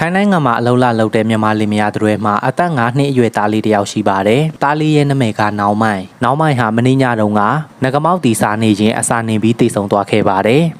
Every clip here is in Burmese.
ထိုင်းနိုင်ငံမှာအလုပ်လာလုပ်တဲ့မြန်မာလင်မယားတွေမှာအသက်9နှစ်အရွယ်သားလေးတစ်ယောက်ရှိပါတယ်။သားလေးရဲ့နာမည်ကနောင်မိုင်။နောင်မိုင်ဟာမင်းညတုန်းကငကမောက်တီစားနေခြင်းအစာနေပြီးတည်ဆုံသွားခဲ့ပါတယ်။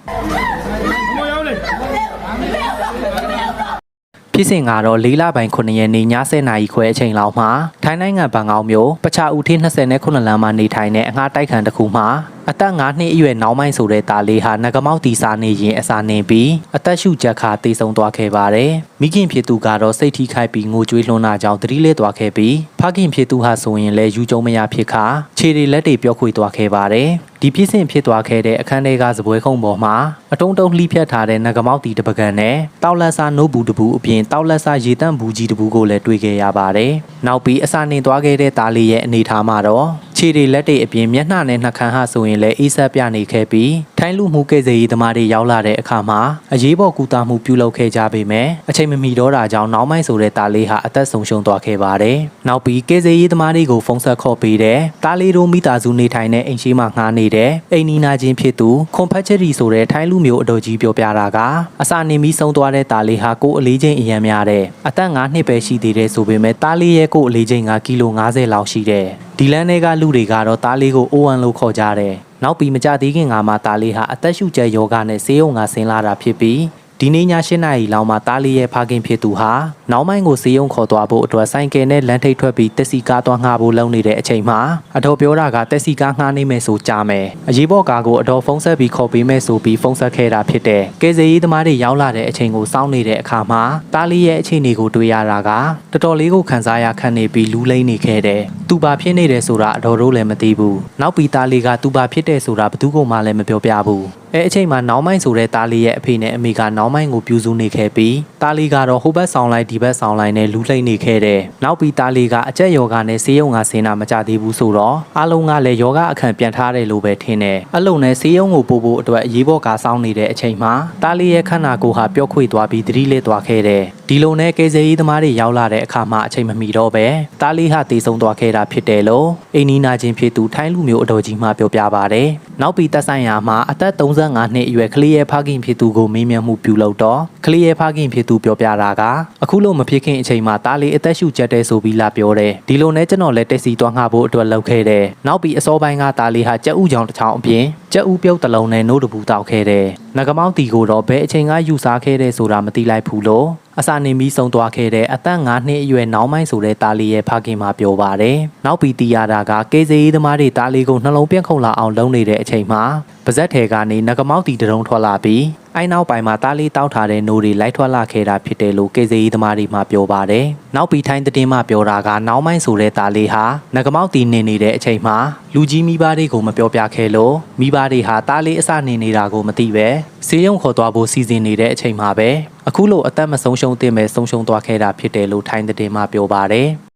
ဖြစ်စဉ်ကတော့၄လပိုင်း9ရက်နေ့ည10:00နာရီခွဲအချိန်လောက်မှာထိုင်းနိုင်ငံဘန်ကောက်မြို့ပချာဦးထင်း29လမ်းမှာနေထိုင်တဲ့အငှားတိုက်ခန်းတစ်ခုမှာ အသက်9နှစ်အရွယ်နောင်မိုင်းဆိုတဲ့သားလေးဟာငကမောက်တီစားနေရင်အစာနေပြီးအသက်ရှူချက်ခါတေဆုံးသွားခဲ့ပါတယ်။မိခင်ဖြစ်သူကတော့စိတ်ထိခိုက်ပြီးငိုကြွေးလွှန်းတာကြောင့်သတိလဲသွားခဲ့ပြီးဖခင်ဖြစ်သူဟာဆိုရင်လည်းယူကြုံမရဖြစ်ခါခြေတွေလက်တွေပြောခွေသွားခဲ့ပါတယ်။ဒီဖြစ်စဉ်ဖြစ်သွားခဲ့တဲ့အခန်းထဲကစပွဲခုံပေါ်မှာအတုံးတုံးလှိဖြတ်ထားတဲ့ငကမောက်တီတစ်ပကံနဲ့တောက်လက်စားနို့ဘူးတစ်ဘူးအပြင်တောက်လက်စားရေတန့်ဘူးကြီးတစ်ဘူးကိုလည်းတွေ့ခဲ့ရပါတယ်။နောက်ပြီးအစာနေသွားခဲ့တဲ့သားလေးရဲ့အနေထားမှာတော့ ခြေတွေလက်တွေအပြင်မျက်နှာနဲ့နှာခမ်းဟာဆိုရင်လည်းအေးဆက်ပြနေခဲ့ပြီးထိုင်းလူမှုကဲ့စေရေးသမားတွေရောက်လာတဲ့အခါမှာအရေးပေါ်ကူတာမှုပြုလုပ်ခဲ့ကြပေမဲ့အချိန်မမီတော့တာကြောင့်နောက်မိုင်းဆိုတဲ့သားလေးဟာအသက်ဆုံးရှုံးသွားခဲ့ပါတယ်။နောက်ပြီးကဲ့စေရေးသမားတွေကိုဖုန်းဆက်ခေါ်ပေးတဲ့သားလေးတို့မိသားစုနေထိုင်တဲ့အိမ်ရှိမှငှားနေတဲ့အိမ်နီနာချင်းဖြစ်သူခွန်ဖက်ချရီဆိုတဲ့ထိုင်းလူမျိုးအတော်ကြီးပြောပြတာကအစာနေပြီးဆုံးသွားတဲ့သားလေးဟာကိုယ်အလေးချိန်အရန်များတဲ့အသက်5နှစ်ပဲရှိသေးတယ်ဆိုပေမဲ့သားလေးရဲ့ကိုယ်အလေးချိန်ကကီလို90လောက်ရှိတဲ့ဒီလန်တွေကလူတွေကတော့သားလေးကိုအိုးဝမ်လို့ခေါ်ကြတယ်။ နောက်ပြီးမကြသေးခင်ကမှသားလေးဟာအသက်ရှူကျဲယောဂနဲ့ဆေးရုံကဆင်းလာတာဖြစ်ပြီး ဒီနေ့ည၈နာရီလောက်မှာတားလေးရဲ့ဖခင်ဖြစ်သူဟာနောက်မိုင်းကိုစေးရုံခေါ်သွားဖို့အတွက်ဆိုင်ကယ်နဲ့လမ်းထိပ်ထွက်ပြီးတက်စီကားသွားငှားဖို့လုပ်နေတဲ့အချိန်မှာအတော်ပြောတာကတက်စီကားငှားနေမယ်ဆိုကြားမယ်အရေးပေါ်ကားကိုအတော်ဖုန်းဆက်ပြီးခေါ်ပေးမယ်ဆိုပြီးဖုန်းဆက်ခဲ့တာဖြစ်တယ်ကယ်ဆယ်ရေးသမားတွေရောက်လာတဲ့အချိန်ကိုစောင့်နေတဲ့အခါမှာတားလေးရဲ့အခြေအနေကိုတွေ့ရတာကတော်တော်လေးကိုခန်းစားရခန့်နေပြီးလူလိမ့်နေခဲ့တယ်သူဘာဖြစ်နေတယ်ဆိုတာအတော်တို့လည်းမသိဘူးနောက်ပြီးတားလေးကသူဘာဖြစ်တယ်ဆိုတာဘယ်သူမှလည်းမပြောပြဘူးအဲအချိန်မှာနောင်မိုင်းဆိုတဲ့တားလေးရဲ့အဖေနဲ့အမေကနောင်မိုင်းကိုပြူစုနေခဲ့ပြီးတားလေးကတော့ဟိုဘက်ဆောင်လိုက်ဒီဘက်ဆောင်လိုက်နဲ့လူလှိမ့်နေခဲ့တယ်။နောက်ပြီးတားလေးကအကျက်ယောဂနဲ့ဆေးရုံကဆင်းတာမကြသေးဘူးဆိုတော့အားလုံးကလည်းယောဂအခန့်ပြန်ထားတယ်လို့ပဲထင်တယ်။အလုံနဲ့ဆေးရုံကိုပို့ဖို့အတွက်အရေးပေါ်ကားစောင်းနေတဲ့အချိန်မှာတားလေးရဲ့ခန္ဓာကိုယ်ဟာပျော့ခွေသွားပြီးသတိလစ်သွားခဲ့တယ်။ ဒီလိုနဲ့ကယ်ဆယ်ရေးသမားတွေရောက်လာတဲ့အခါမှာအချိန်မမီတော့ပဲတားလေးဟာတေဆုံးသွားခဲ့တာဖြစ်တယ်လို့အိနီနာချင်းဖြစ်သူထိုင်းလူမျိုးအတော်ကြီးမှပြောပြပါတယ်။နောက်ပြီးတက်ဆိုင်ရာမှာအသက်35နှစ်အရွယ်ကလေးရဲ့ဖခင်ဖြစ်သူကိုမေးမြန်းမှုပြုလုပ်တော့ကလေးရဲ့ဖခင်ဖြစ်သူပြောပြတာကအခုလို့မဖြစ်ခင်အချိန်မှာတားလေးအသက်ရှူကျက်တဲ့ဆိုပြီးလာပြောတယ်။ဒီလိုနဲ့ကျွန်တော်လည်းတက်စီသွားငှားဖို့အတွက်လုပ်ခဲ့တယ်။နောက်ပြီးအစောပိုင်းကတားလေးဟာကြက်ဥကြောင်တစ်ချောင်းအပြင်ကြက်ဥပြုတ်တစ်လုံးနဲ့နို့တပူတောက်ခဲ့တယ်။ငကမောက်တီကိုတော့ဘယ်အချိန်ကယူစားခဲ့တဲ့ဆိုတာမသိလိုက်ဘူးလို့အစာနေပြီးဆုံးသွားခဲ့တဲ့အသက်9နှစ်အရွယ်နောင်မိုင်းဆိုတဲ့တားလေးရဲ့ဖခင်မှပြောပါတယ်။နောက်ပြီးတီးရတာကကေဇေးသမားတွေတားလေးကိုနှလုံးပြန့်ခုန်လာအောင်လုပ်နေတဲ့အချိန်မှာပါဇက်ထဲကနေငကမောက်တီတရုံထွက်လာပြီး အိုင်နောက်ပိုင်းမှာတားလေးတောက်ထားတဲ့နိုးတွေလိုက်ထွက်လာခဲ့တာဖြစ်တယ်လို့ကေဇေးသမားတွေမှပြောပါတယ်။နောက်ပြီးထိုင်းသတင်းမှပြောတာကနောင်မိုင်းဆိုတဲ့တားလေးဟာငကမောက်တီနေနေတဲ့အချိန်မှာလူကြီးမိဘတွေကိုမပြောပြခဲ့လို့မိဘတွေဟာတားလေးအစနေနေတာကိုမသိပဲဆေးရုံခေါ်သွားဖို့စီစဉ်နေတဲ့အချိန်မှာပဲအခုလိုအသက်မဆုံးရှုံးသင့်ပဲဆုံးရှုံးသွားခဲ့တာဖြစ်တယ်လို့ထိုင်းသတင်းမှပြောပါတယ်။